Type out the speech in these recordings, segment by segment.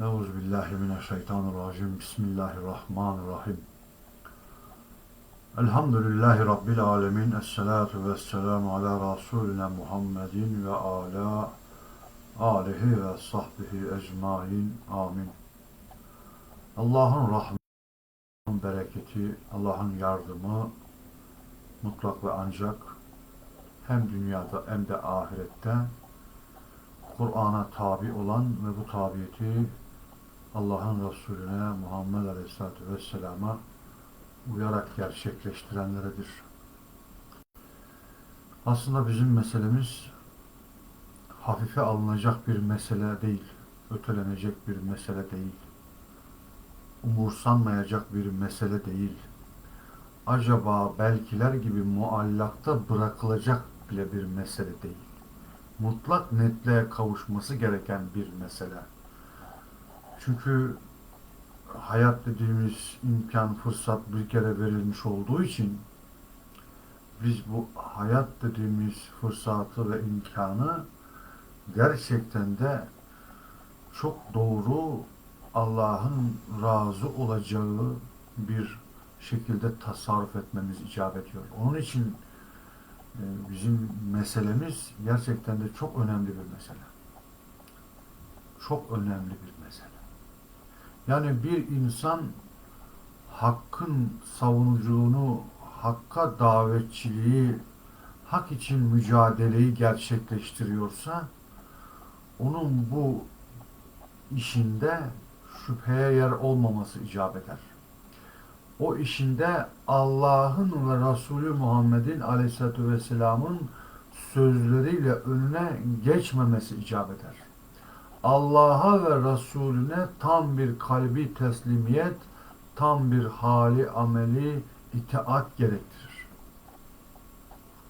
Euzubillahimineşşeytanirracim. Bismillahirrahmanirrahim. Elhamdülillahi Rabbil alemin. Esselatu vesselamu ala Resulina Muhammedin ve ala alihi ve sahbihi ecmain. Amin. Allah'ın rahmeti, bereketi, Allah'ın yardımı mutlak ve ancak hem dünyada hem de ahirette Kur'an'a tabi olan ve bu tabiyeti Allah'ın Resulüne Muhammed Aleyhisselatü Vesselam'a uyarak gerçekleştirenleredir. Aslında bizim meselemiz hafife alınacak bir mesele değil, ötelenecek bir mesele değil, umursanmayacak bir mesele değil. Acaba belkiler gibi muallakta bırakılacak bile bir mesele değil. Mutlak netliğe kavuşması gereken bir mesele. Çünkü hayat dediğimiz imkan, fırsat bir kere verilmiş olduğu için biz bu hayat dediğimiz fırsatı ve imkanı gerçekten de çok doğru Allah'ın razı olacağı bir şekilde tasarruf etmemiz icap ediyor. Onun için e, bizim meselemiz gerçekten de çok önemli bir mesele. Çok önemli bir. Yani bir insan hakkın savunuculuğunu, hakka davetçiliği, hak için mücadeleyi gerçekleştiriyorsa onun bu işinde şüpheye yer olmaması icap eder. O işinde Allah'ın ve Resulü Muhammed'in aleyhissalatü vesselamın sözleriyle önüne geçmemesi icap eder. Allah'a ve Resulüne tam bir kalbi teslimiyet, tam bir hali ameli itaat gerektirir.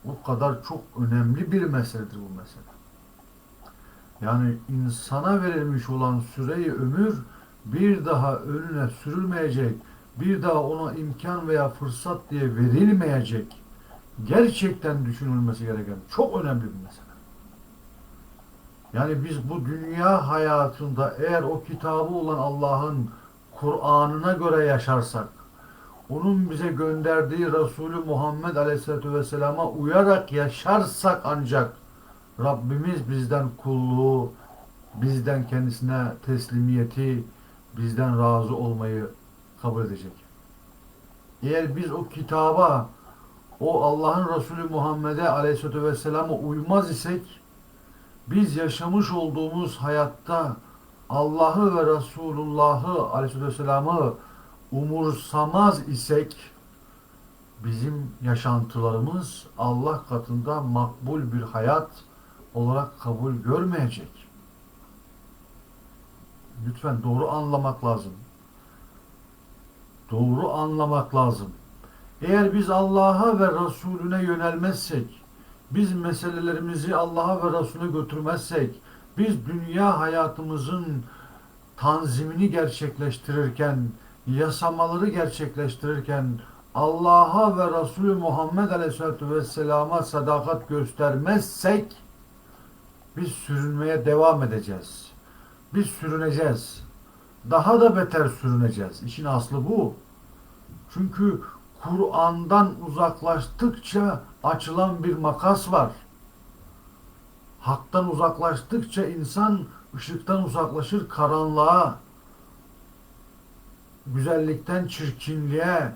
O kadar çok önemli bir meseledir bu mesele. Yani insana verilmiş olan süreyi ömür bir daha önüne sürülmeyecek, bir daha ona imkan veya fırsat diye verilmeyecek, gerçekten düşünülmesi gereken çok önemli bir mesele. Yani biz bu dünya hayatında eğer o kitabı olan Allah'ın Kur'an'ına göre yaşarsak, onun bize gönderdiği Resulü Muhammed Aleyhisselatü Vesselam'a uyarak yaşarsak ancak Rabbimiz bizden kulluğu, bizden kendisine teslimiyeti, bizden razı olmayı kabul edecek. Eğer biz o kitaba, o Allah'ın Resulü Muhammed'e Aleyhisselatü Vesselam'a uymaz isek, biz yaşamış olduğumuz hayatta Allah'ı ve Resulullah'ı Aleyhisselam'ı umursamaz isek bizim yaşantılarımız Allah katında makbul bir hayat olarak kabul görmeyecek. Lütfen doğru anlamak lazım. Doğru anlamak lazım. Eğer biz Allah'a ve Resulüne yönelmezsek, biz meselelerimizi Allah'a ve Resulüne götürmezsek, biz dünya hayatımızın tanzimini gerçekleştirirken, yasamaları gerçekleştirirken Allah'a ve Resulü Muhammed Aleyhisselatü Vesselam'a sadakat göstermezsek biz sürünmeye devam edeceğiz. Biz sürüneceğiz. Daha da beter sürüneceğiz. İşin aslı bu. Çünkü Kur'an'dan uzaklaştıkça açılan bir makas var. Hak'tan uzaklaştıkça insan ışıktan uzaklaşır karanlığa, güzellikten çirkinliğe,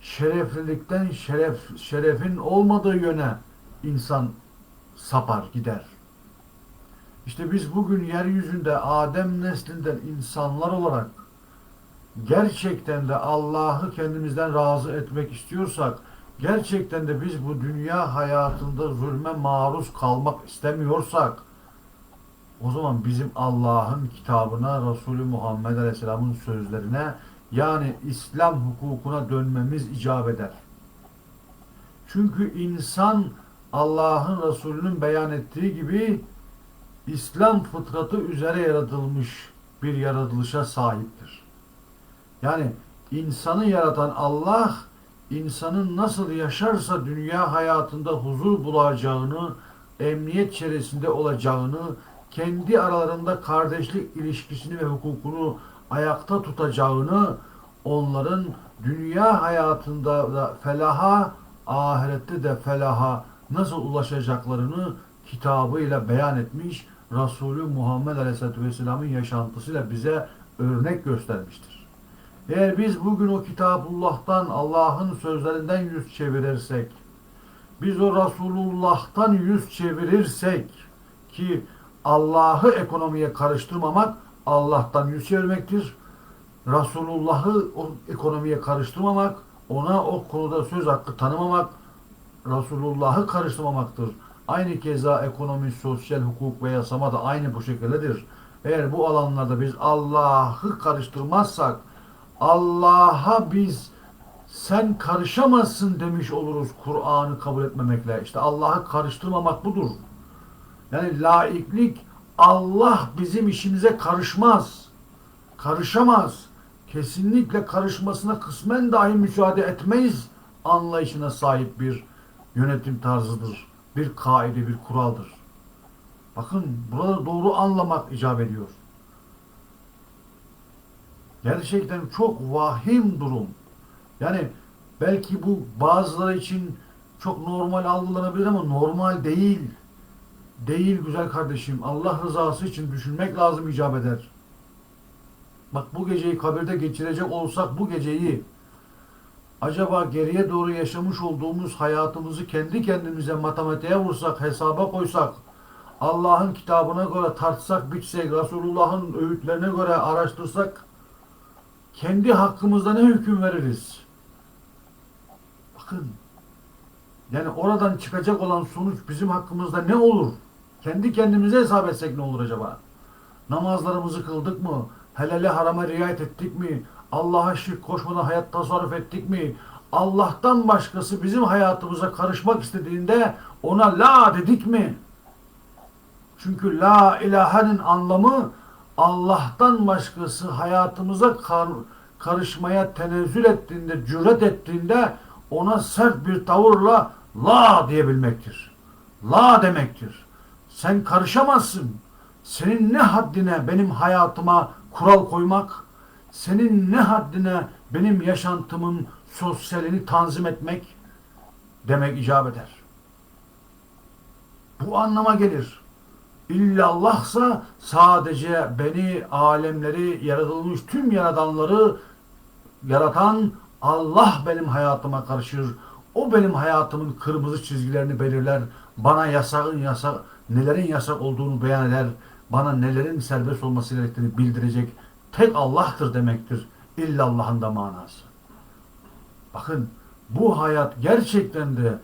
şereflilikten şeref, şerefin olmadığı yöne insan sapar gider. İşte biz bugün yeryüzünde Adem neslinden insanlar olarak gerçekten de Allah'ı kendimizden razı etmek istiyorsak, gerçekten de biz bu dünya hayatında zulme maruz kalmak istemiyorsak, o zaman bizim Allah'ın kitabına, Resulü Muhammed Aleyhisselam'ın sözlerine, yani İslam hukukuna dönmemiz icap eder. Çünkü insan Allah'ın Resulü'nün beyan ettiği gibi İslam fıtratı üzere yaratılmış bir yaratılışa sahiptir. Yani insanı yaratan Allah insanın nasıl yaşarsa dünya hayatında huzur bulacağını, emniyet içerisinde olacağını, kendi aralarında kardeşlik ilişkisini ve hukukunu ayakta tutacağını, onların dünya hayatında da felaha, ahirette de felaha nasıl ulaşacaklarını kitabıyla beyan etmiş, Resulü Muhammed Aleyhisselatü Vesselam'ın yaşantısıyla bize örnek göstermiştir. Eğer biz bugün o Kitabullah'tan, Allah'ın sözlerinden yüz çevirirsek, biz o Resulullah'tan yüz çevirirsek ki Allah'ı ekonomiye karıştırmamak Allah'tan yüz çevirmektir. Resulullah'ı o ekonomiye karıştırmamak, ona o konuda söz hakkı tanımamak, Resulullah'ı karıştırmamaktır. Aynı keza ekonomi, sosyal hukuk ve yasama da aynı bu şekildedir. Eğer bu alanlarda biz Allah'ı karıştırmazsak, Allah'a biz sen karışamazsın demiş oluruz Kur'an'ı kabul etmemekle. İşte Allah'ı karıştırmamak budur. Yani laiklik Allah bizim işimize karışmaz. Karışamaz. Kesinlikle karışmasına kısmen dahi müsaade etmeyiz anlayışına sahip bir yönetim tarzıdır. Bir kaide, bir kuraldır. Bakın burada doğru anlamak icap ediyor. Gerçekten çok vahim durum. Yani belki bu bazıları için çok normal algılanabilir ama normal değil. Değil güzel kardeşim. Allah rızası için düşünmek lazım icap eder. Bak bu geceyi kabirde geçirecek olsak bu geceyi acaba geriye doğru yaşamış olduğumuz hayatımızı kendi kendimize matematiğe vursak, hesaba koysak, Allah'ın kitabına göre tartsak, biçsek, Resulullah'ın öğütlerine göre araştırsak, kendi hakkımızda ne hüküm veririz? Bakın, yani oradan çıkacak olan sonuç bizim hakkımızda ne olur? Kendi kendimize hesap etsek ne olur acaba? Namazlarımızı kıldık mı? Helale harama riayet ettik mi? Allah'a şirk koşmadan hayat tasarruf ettik mi? Allah'tan başkası bizim hayatımıza karışmak istediğinde ona la dedik mi? Çünkü la ilahenin anlamı Allah'tan başkası hayatımıza kar, karışmaya tenezzül ettiğinde, cüret ettiğinde ona sert bir tavırla la diyebilmektir. La demektir. Sen karışamazsın. Senin ne haddine benim hayatıma kural koymak, senin ne haddine benim yaşantımın sosyalini tanzim etmek demek icap eder. Bu anlama gelir. İllallahsa sadece beni, alemleri, yaratılmış tüm yaradanları yaratan Allah benim hayatıma karışır. O benim hayatımın kırmızı çizgilerini belirler. Bana yasağın yasak, nelerin yasak olduğunu beyan eder. Bana nelerin serbest olması gerektiğini bildirecek tek Allah'tır demektir. İllallah'ın da manası. Bakın bu hayat gerçekten de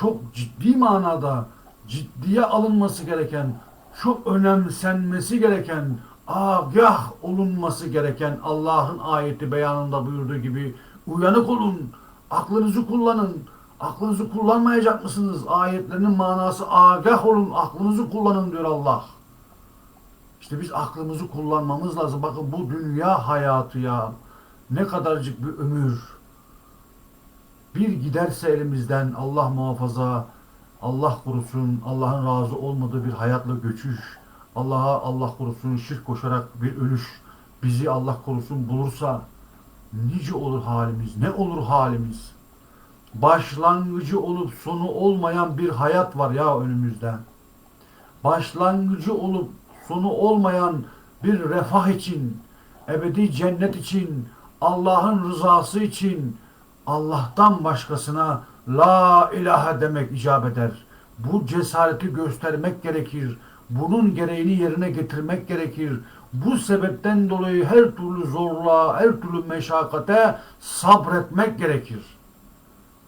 çok ciddi manada ciddiye alınması gereken, çok önemsenmesi gereken, agah olunması gereken Allah'ın ayeti beyanında buyurduğu gibi uyanık olun, aklınızı kullanın. Aklınızı kullanmayacak mısınız? Ayetlerinin manası agah olun, aklınızı kullanın diyor Allah. İşte biz aklımızı kullanmamız lazım. Bakın bu dünya hayatı ya. Ne kadarcık bir ömür. Bir giderse elimizden Allah muhafaza, Allah korusun, Allah'ın razı olmadığı bir hayatla göçüş, Allah'a Allah korusun şirk koşarak bir ölüş, bizi Allah korusun bulursa nice olur halimiz, ne olur halimiz. Başlangıcı olup sonu olmayan bir hayat var ya önümüzde. Başlangıcı olup sonu olmayan bir refah için, ebedi cennet için, Allah'ın rızası için Allah'tan başkasına la ilahe demek icap eder. Bu cesareti göstermek gerekir. Bunun gereğini yerine getirmek gerekir. Bu sebepten dolayı her türlü zorluğa, her türlü meşakkate sabretmek gerekir.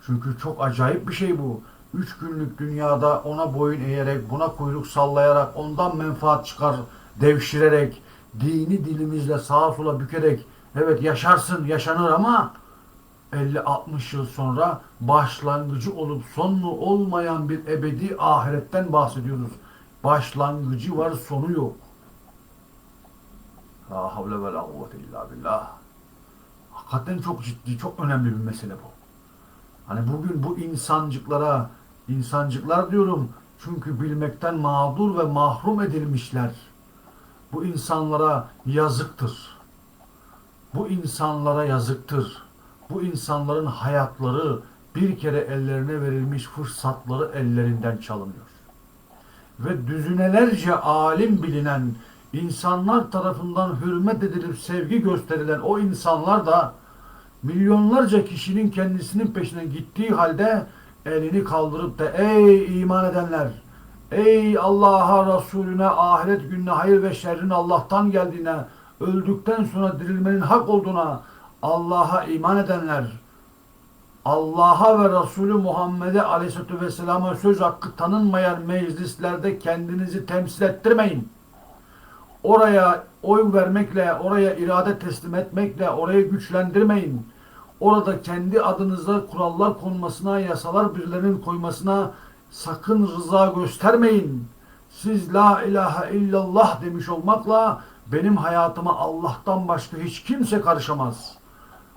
Çünkü çok acayip bir şey bu. Üç günlük dünyada ona boyun eğerek, buna kuyruk sallayarak, ondan menfaat çıkar, devşirerek, dini dilimizle sağa sola bükerek, evet yaşarsın, yaşanır ama 50-60 yıl sonra başlangıcı olup sonu olmayan bir ebedi ahiretten bahsediyoruz. Başlangıcı var, sonu yok. La havle ve la kuvvete illa billah. Hakikaten çok ciddi, çok önemli bir mesele bu. Hani bugün bu insancıklara, insancıklar diyorum, Çünkü bilmekten mağdur ve mahrum edilmişler. Bu insanlara yazıktır. Bu insanlara yazıktır. Bu insanların hayatları bir kere ellerine verilmiş fırsatları ellerinden çalınıyor. Ve düzinelerce alim bilinen insanlar tarafından hürmet edilip sevgi gösterilen o insanlar da milyonlarca kişinin kendisinin peşine gittiği halde elini kaldırıp da ey iman edenler ey Allah'a Resulüne ahiret gününe hayır ve şerrin Allah'tan geldiğine öldükten sonra dirilmenin hak olduğuna Allah'a iman edenler Allah'a ve Resulü Muhammed'e aleyhissalatü vesselama söz hakkı tanınmayan meclislerde kendinizi temsil ettirmeyin. Oraya oy vermekle, oraya irade teslim etmekle, orayı güçlendirmeyin. Orada kendi adınıza kurallar konmasına, yasalar birilerinin koymasına sakın rıza göstermeyin. Siz la ilahe illallah demiş olmakla benim hayatıma Allah'tan başka hiç kimse karışamaz.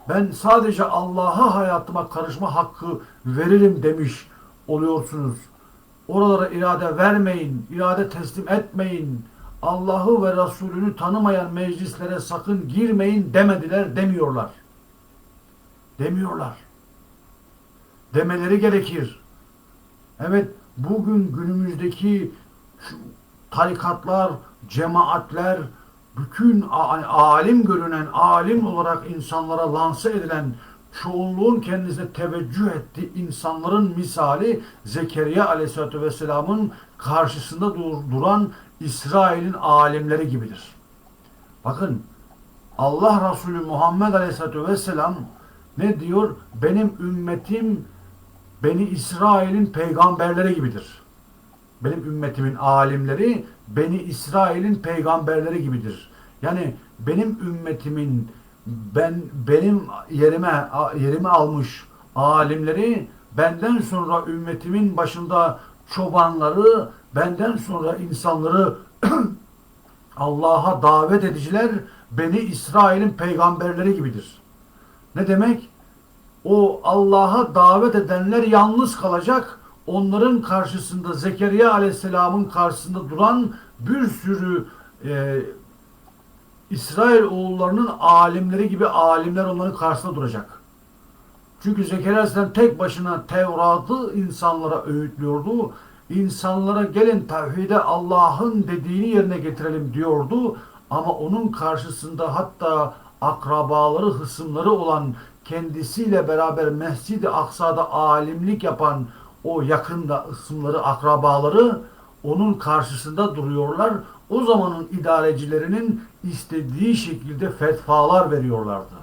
Ben sadece Allah'a hayatıma karışma hakkı veririm demiş oluyorsunuz. Oralara irade vermeyin, irade teslim etmeyin. Allah'ı ve Resulünü tanımayan meclislere sakın girmeyin demediler demiyorlar. Demiyorlar. Demeleri gerekir. Evet bugün günümüzdeki tarikatlar, cemaatler, bütün alim görünen, alim olarak insanlara lanse edilen çoğunluğun kendisine teveccüh ettiği insanların misali Zekeriya Aleyhisselatü Vesselam'ın karşısında dur- duran İsrail'in alimleri gibidir. Bakın Allah Resulü Muhammed Aleyhisselatü Vesselam ne diyor? Benim ümmetim Beni İsrail'in peygamberleri gibidir. Benim ümmetimin alimleri Beni İsrail'in peygamberleri gibidir. Yani benim ümmetimin ben benim yerime yerimi almış alimleri benden sonra ümmetimin başında çobanları benden sonra insanları Allah'a davet ediciler Beni İsrail'in peygamberleri gibidir. Ne demek? O Allah'a davet edenler yalnız kalacak. Onların karşısında Zekeriya Aleyhisselam'ın karşısında duran bir sürü e, İsrail oğullarının alimleri gibi alimler onların karşısında duracak. Çünkü Zekeriya Aleyhisselam tek başına Tevrat'ı insanlara öğütlüyordu. İnsanlara gelin tevhide Allah'ın dediğini yerine getirelim diyordu. Ama onun karşısında hatta akrabaları, hısımları olan kendisiyle beraber Mescid-i Aksa'da alimlik yapan o yakında ısımları, akrabaları onun karşısında duruyorlar. O zamanın idarecilerinin istediği şekilde fetvalar veriyorlardı.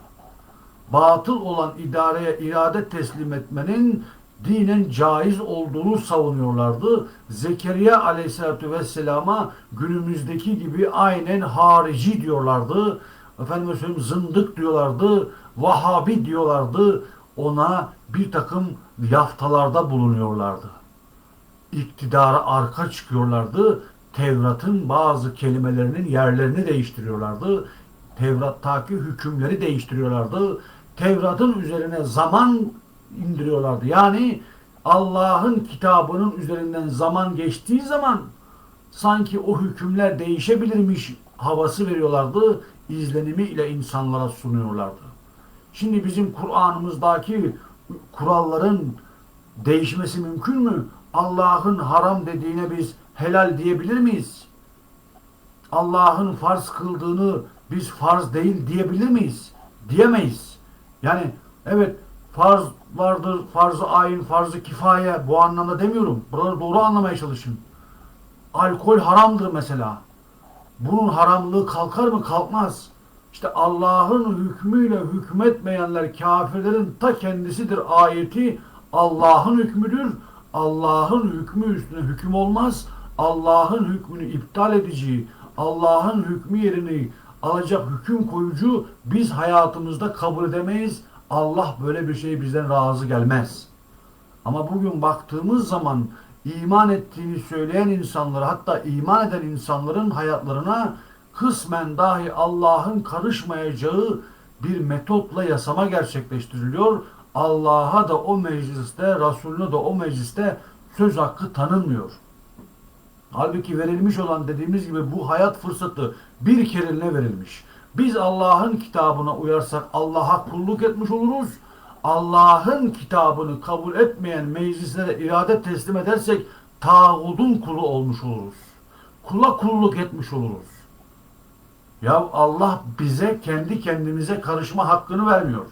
Batıl olan idareye irade teslim etmenin dinen caiz olduğunu savunuyorlardı. Zekeriya aleyhissalatü vesselama günümüzdeki gibi aynen harici diyorlardı. Efendim söyleyeyim zındık diyorlardı. Vahabi diyorlardı. Ona bir takım yaftalarda bulunuyorlardı. İktidara arka çıkıyorlardı. Tevrat'ın bazı kelimelerinin yerlerini değiştiriyorlardı. Tevrat'taki hükümleri değiştiriyorlardı. Tevrat'ın üzerine zaman indiriyorlardı. Yani Allah'ın kitabının üzerinden zaman geçtiği zaman sanki o hükümler değişebilirmiş havası veriyorlardı. izlenimi ile insanlara sunuyorlardı. Şimdi bizim Kur'an'ımızdaki kuralların değişmesi mümkün mü? Allah'ın haram dediğine biz helal diyebilir miyiz? Allah'ın farz kıldığını biz farz değil diyebilir miyiz? Diyemeyiz. Yani evet farz vardır, farz-ı ayin, farz-ı kifaye bu anlamda demiyorum. Buraları doğru anlamaya çalışın. Alkol haramdır mesela. Bunun haramlığı kalkar mı? Kalkmaz. İşte Allah'ın hükmüyle hükmetmeyenler kafirlerin ta kendisidir ayeti Allah'ın hükmüdür. Allah'ın hükmü üstüne hüküm olmaz. Allah'ın hükmünü iptal edici, Allah'ın hükmü yerini alacak hüküm koyucu biz hayatımızda kabul edemeyiz. Allah böyle bir şey bizden razı gelmez. Ama bugün baktığımız zaman iman ettiğini söyleyen insanlara hatta iman eden insanların hayatlarına kısmen dahi Allah'ın karışmayacağı bir metotla yasama gerçekleştiriliyor. Allah'a da o mecliste, Resulüne de o mecliste söz hakkı tanınmıyor. Halbuki verilmiş olan dediğimiz gibi bu hayat fırsatı bir kereliğine verilmiş. Biz Allah'ın kitabına uyarsak Allah'a kulluk etmiş oluruz. Allah'ın kitabını kabul etmeyen meclislere irade teslim edersek tağutun kulu olmuş oluruz. Kula kulluk etmiş oluruz. Ya Allah bize kendi kendimize karışma hakkını vermiyor.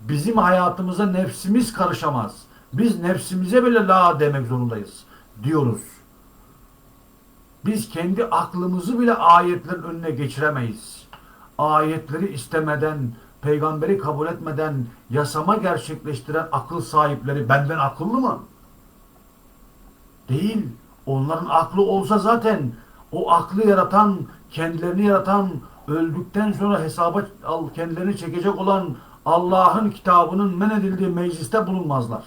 Bizim hayatımıza nefsimiz karışamaz. Biz nefsimize bile la demek zorundayız diyoruz. Biz kendi aklımızı bile ayetlerin önüne geçiremeyiz. Ayetleri istemeden, peygamberi kabul etmeden yasama gerçekleştiren akıl sahipleri benden akıllı mı? Değil. Onların aklı olsa zaten o aklı yaratan, kendilerini yaratan, öldükten sonra hesaba kendilerini çekecek olan Allah'ın kitabının men edildiği mecliste bulunmazlar.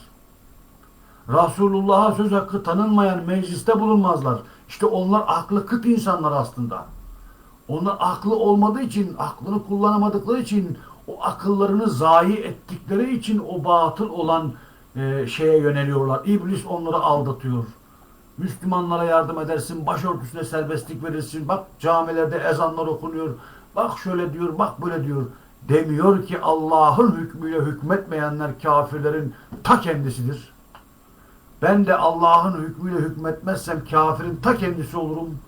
Resulullah'a söz hakkı tanınmayan mecliste bulunmazlar. İşte onlar aklı kıt insanlar aslında. Onlar aklı olmadığı için, aklını kullanamadıkları için, o akıllarını zayi ettikleri için o batıl olan e, şeye yöneliyorlar. İblis onları aldatıyor. Müslümanlara yardım edersin, başörtüsüne serbestlik verirsin. Bak camilerde ezanlar okunuyor. Bak şöyle diyor, bak böyle diyor. Demiyor ki Allah'ın hükmüyle hükmetmeyenler kafirlerin ta kendisidir. Ben de Allah'ın hükmüyle hükmetmezsem kafirin ta kendisi olurum.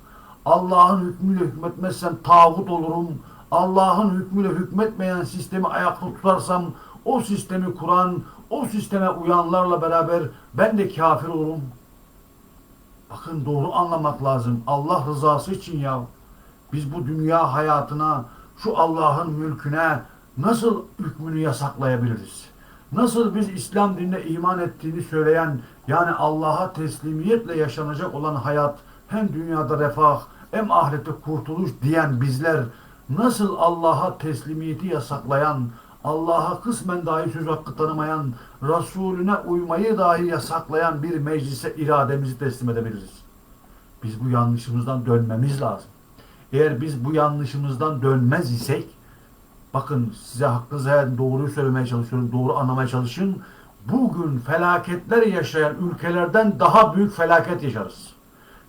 Allah'ın hükmüyle hükmetmezsem tağut olurum. Allah'ın hükmüyle hükmetmeyen sistemi ayakta tutarsam o sistemi kuran, o sisteme uyanlarla beraber ben de kafir olurum. Bakın doğru anlamak lazım. Allah rızası için ya. Biz bu dünya hayatına, şu Allah'ın mülküne nasıl hükmünü yasaklayabiliriz? Nasıl biz İslam dinine iman ettiğini söyleyen, yani Allah'a teslimiyetle yaşanacak olan hayat, hem dünyada refah, hem ahirette kurtuluş diyen bizler, nasıl Allah'a teslimiyeti yasaklayan, Allah'a kısmen dahi söz hakkı tanımayan, Resulüne uymayı dahi yasaklayan bir meclise irademizi teslim edebiliriz? Biz bu yanlışımızdan dönmemiz lazım. Eğer biz bu yanlışımızdan dönmez isek, bakın size hakkınızda doğruyu söylemeye çalışıyorum, doğru anlamaya çalışın. Bugün felaketler yaşayan ülkelerden daha büyük felaket yaşarız.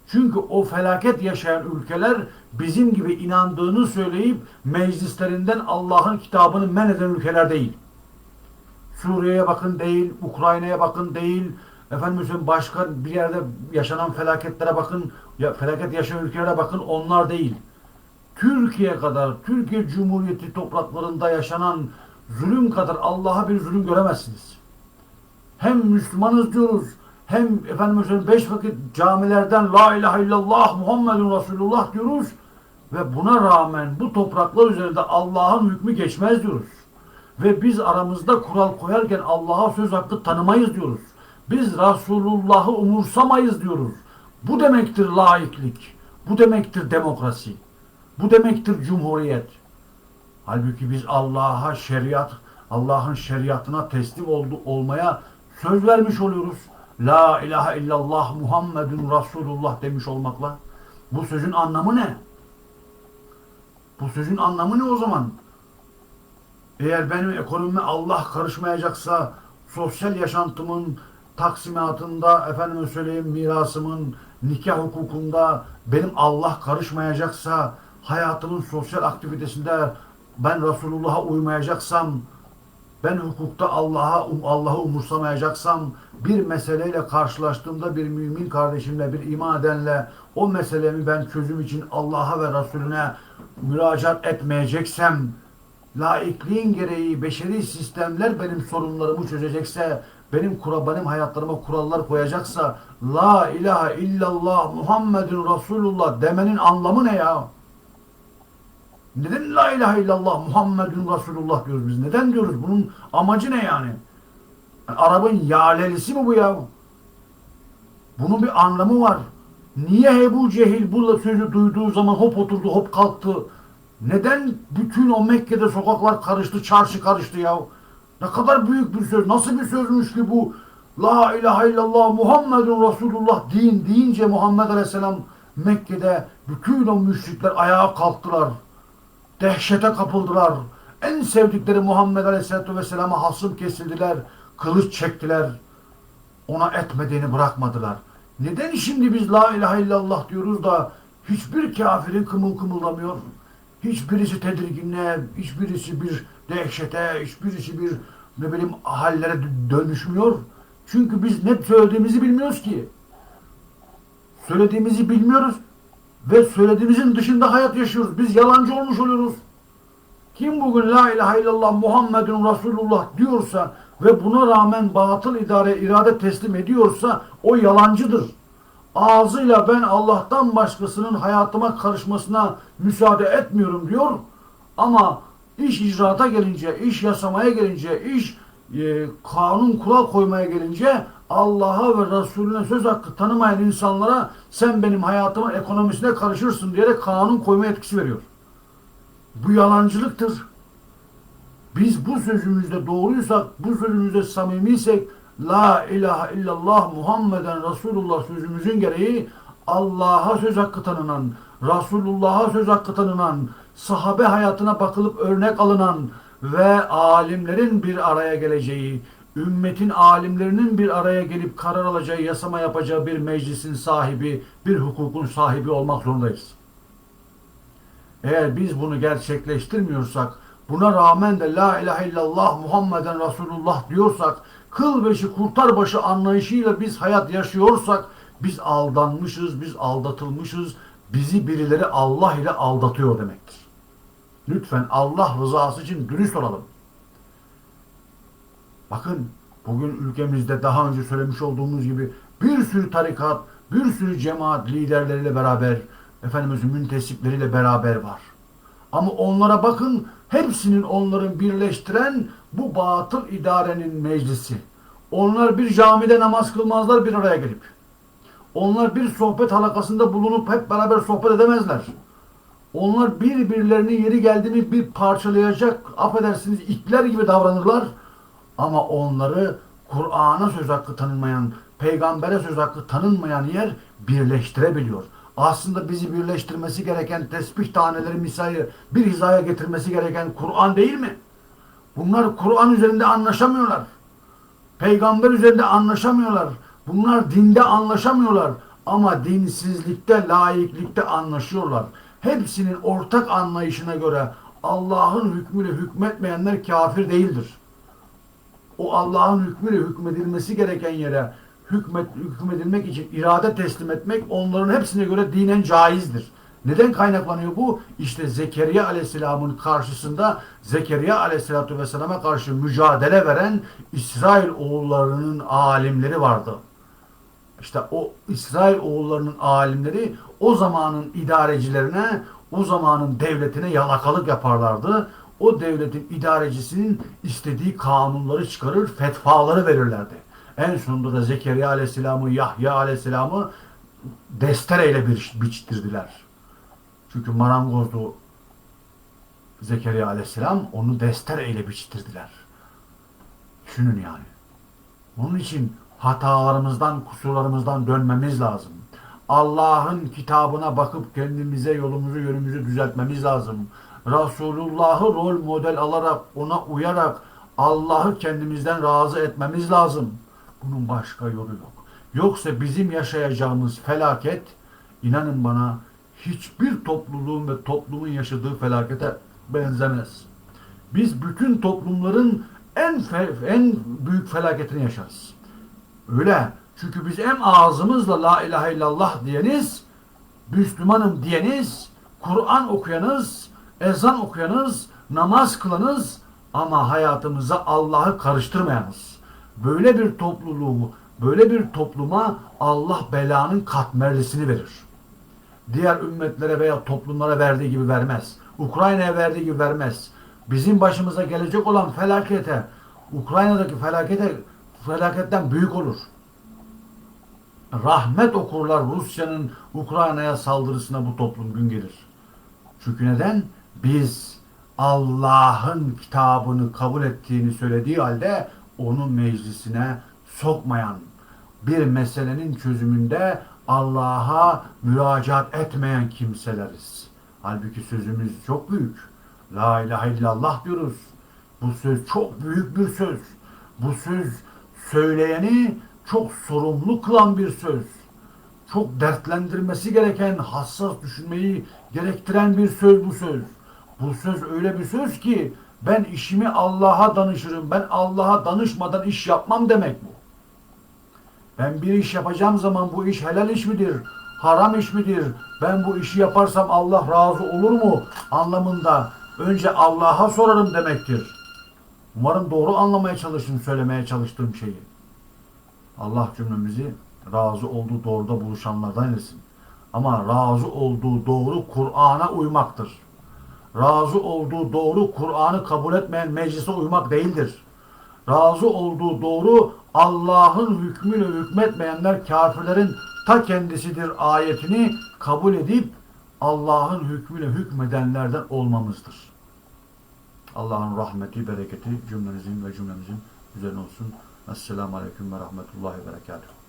Çünkü o felaket yaşayan ülkeler bizim gibi inandığını söyleyip meclislerinden Allah'ın kitabını men eden ülkeler değil. Suriye'ye bakın değil, Ukrayna'ya bakın değil, efendim başka bir yerde yaşanan felaketlere bakın, ya felaket yaşayan ülkelere bakın onlar değil. Türkiye kadar, Türkiye Cumhuriyeti topraklarında yaşanan zulüm kadar Allah'a bir zulüm göremezsiniz. Hem Müslümanız diyoruz, hem efendim beş vakit camilerden La ilahe illallah Muhammedun Resulullah diyoruz ve buna rağmen bu topraklar üzerinde Allah'ın hükmü geçmez diyoruz. Ve biz aramızda kural koyarken Allah'a söz hakkı tanımayız diyoruz. Biz Resulullah'ı umursamayız diyoruz. Bu demektir laiklik. Bu demektir demokrasi. Bu demektir cumhuriyet. Halbuki biz Allah'a şeriat, Allah'ın şeriatına teslim oldu, olmaya söz vermiş oluyoruz. La ilahe illallah Muhammedun Resulullah demiş olmakla. Bu sözün anlamı ne? Bu sözün anlamı ne o zaman? Eğer benim ekonomime Allah karışmayacaksa, sosyal yaşantımın taksimatında, efendime söyleyeyim mirasımın, nikah hukukunda benim Allah karışmayacaksa, hayatımın sosyal aktivitesinde ben Resulullah'a uymayacaksam, ben hukukta Allah'a Allah'ı umursamayacaksam, bir meseleyle karşılaştığımda bir mümin kardeşimle, bir iman edenle o meselemi ben çözüm için Allah'a ve Resulüne müracaat etmeyeceksem, laikliğin gereği beşeri sistemler benim sorunlarımı çözecekse, benim kura, hayatlarıma kurallar koyacaksa, La ilahe illallah Muhammedun Resulullah demenin anlamı ne ya? Neden la ilahe illallah Muhammedun Resulullah diyoruz biz? Neden diyoruz? Bunun amacı ne yani? yani Arap'ın yalelisi mi bu ya? Bunun bir anlamı var. Niye Ebu Cehil bu sözü duyduğu zaman hop oturdu hop kalktı? Neden bütün o Mekke'de sokaklar karıştı, çarşı karıştı ya? Ne kadar büyük bir söz. Nasıl bir sözmüş ki bu? La ilahe illallah Muhammedun Resulullah din deyince Muhammed Aleyhisselam Mekke'de bütün o müşrikler ayağa kalktılar. Dehşete kapıldılar. En sevdikleri Muhammed Aleyhisselatü Vesselam'a hasım kesildiler. Kılıç çektiler. Ona etmediğini bırakmadılar. Neden şimdi biz la ilahe illallah diyoruz da hiçbir kafirin kımıl kımıldamıyor? Hiçbirisi tedirginliğe, hiçbirisi bir dehşete, hiçbirisi bir ne bileyim hallere dö- dönüşmüyor. Çünkü biz ne söylediğimizi bilmiyoruz ki. Söylediğimizi bilmiyoruz ve söylediğimizin dışında hayat yaşıyoruz. Biz yalancı olmuş oluyoruz. Kim bugün la ilahe illallah Muhammedun Resulullah diyorsa ve buna rağmen batıl idare irade teslim ediyorsa o yalancıdır. Ağzıyla ben Allah'tan başkasının hayatıma karışmasına müsaade etmiyorum diyor. Ama iş icraata gelince, iş yasamaya gelince, iş e, kanun kural koymaya gelince Allah'a ve Resulüne söz hakkı tanımayan insanlara sen benim hayatımın ekonomisine karışırsın diyerek kanun koyma etkisi veriyor. Bu yalancılıktır. Biz bu sözümüzde doğruysak, bu sözümüzde samimiysek La ilahe illallah Muhammeden Resulullah sözümüzün gereği Allah'a söz hakkı tanınan, Resulullah'a söz hakkı tanınan, sahabe hayatına bakılıp örnek alınan ve alimlerin bir araya geleceği, ümmetin alimlerinin bir araya gelip karar alacağı, yasama yapacağı bir meclisin sahibi, bir hukukun sahibi olmak zorundayız. Eğer biz bunu gerçekleştirmiyorsak, buna rağmen de La ilahe illallah Muhammeden Resulullah diyorsak, kıl beşi kurtar başı anlayışıyla biz hayat yaşıyorsak, biz aldanmışız, biz aldatılmışız, bizi birileri Allah ile aldatıyor demektir. Lütfen Allah rızası için dürüst olalım. Bakın bugün ülkemizde daha önce söylemiş olduğumuz gibi bir sürü tarikat, bir sürü cemaat liderleriyle beraber, Efendimizin müntesipleriyle beraber var. Ama onlara bakın hepsinin onların birleştiren bu batıl idarenin meclisi. Onlar bir camide namaz kılmazlar bir araya gelip. Onlar bir sohbet halakasında bulunup hep beraber sohbet edemezler. Onlar birbirlerinin yeri geldi mi bir parçalayacak, affedersiniz ipler gibi davranırlar. Ama onları Kur'an'a söz hakkı tanınmayan, peygambere söz hakkı tanınmayan yer birleştirebiliyor. Aslında bizi birleştirmesi gereken tesbih taneleri misali bir hizaya getirmesi gereken Kur'an değil mi? Bunlar Kur'an üzerinde anlaşamıyorlar. Peygamber üzerinde anlaşamıyorlar. Bunlar dinde anlaşamıyorlar. Ama dinsizlikte, laiklikte anlaşıyorlar. Hepsinin ortak anlayışına göre Allah'ın hükmüyle hükmetmeyenler kafir değildir. O Allah'ın hükmüyle hükmedilmesi gereken yere hükmet, hükmedilmek için irade teslim etmek onların hepsine göre dinen caizdir. Neden kaynaklanıyor bu? İşte Zekeriya Aleyhisselam'ın karşısında Zekeriya Aleyhisselatü Vesselam'a karşı mücadele veren İsrail oğullarının alimleri vardı. İşte o İsrail oğullarının alimleri o zamanın idarecilerine, o zamanın devletine yalakalık yaparlardı. O devletin idarecisinin istediği kanunları çıkarır, fetvaları verirlerdi. En sonunda da Zekeriya Aleyhisselam'ı, Yahya Aleyhisselam'ı destereyle bir biçtirdiler. Çünkü marangozdu Zekeriya Aleyhisselam, onu destereyle biçtirdiler. Düşünün yani. Onun için hatalarımızdan, kusurlarımızdan dönmemiz lazım. Allah'ın kitabına bakıp kendimize yolumuzu, yönümüzü düzeltmemiz lazım. Resulullah'ı rol model alarak, ona uyarak Allah'ı kendimizden razı etmemiz lazım. Bunun başka yolu yok. Yoksa bizim yaşayacağımız felaket, inanın bana, hiçbir topluluğun ve toplumun yaşadığı felakete benzemez. Biz bütün toplumların en en büyük felaketini yaşarız. Öyle. Çünkü biz hem ağzımızla la ilahe illallah diyeniz, Müslümanım diyeniz, Kur'an okuyanız, ezan okuyanız, namaz kılanız ama hayatımıza Allah'ı karıştırmayanız. Böyle bir topluluğu, böyle bir topluma Allah belanın katmerlisini verir. Diğer ümmetlere veya toplumlara verdiği gibi vermez. Ukrayna'ya verdiği gibi vermez. Bizim başımıza gelecek olan felakete, Ukrayna'daki felakete felaketten büyük olur. Rahmet okurlar Rusya'nın Ukrayna'ya saldırısına bu toplum gün gelir. Çünkü neden? Biz Allah'ın kitabını kabul ettiğini söylediği halde onun meclisine sokmayan, bir meselenin çözümünde Allah'a müracaat etmeyen kimseleriz. Halbuki sözümüz çok büyük. La ilahe illallah diyoruz. Bu söz çok büyük bir söz. Bu söz söyleyeni çok sorumlu kılan bir söz. çok dertlendirmesi gereken, hassas düşünmeyi gerektiren bir söz bu söz. Bu söz öyle bir söz ki ben işimi Allah'a danışırım. Ben Allah'a danışmadan iş yapmam demek bu. Ben bir iş yapacağım zaman bu iş helal iş midir? Haram iş midir? Ben bu işi yaparsam Allah razı olur mu? Anlamında önce Allah'a sorarım demektir. Umarım doğru anlamaya çalıştım söylemeye çalıştığım şeyi. Allah cümlemizi razı olduğu doğruda buluşanlardan eylesin. Ama razı olduğu doğru Kur'an'a uymaktır. Razı olduğu doğru Kur'an'ı kabul etmeyen meclise uymak değildir. Razı olduğu doğru Allah'ın hükmüyle hükmetmeyenler kafirlerin ta kendisidir ayetini kabul edip Allah'ın hükmüyle hükmedenlerden olmamızdır. Allah'ın rahmeti, bereketi cümlenizin ve cümlemizin üzerine olsun. Esselamu Aleyküm ve Rahmetullahi ve Berekatuhu.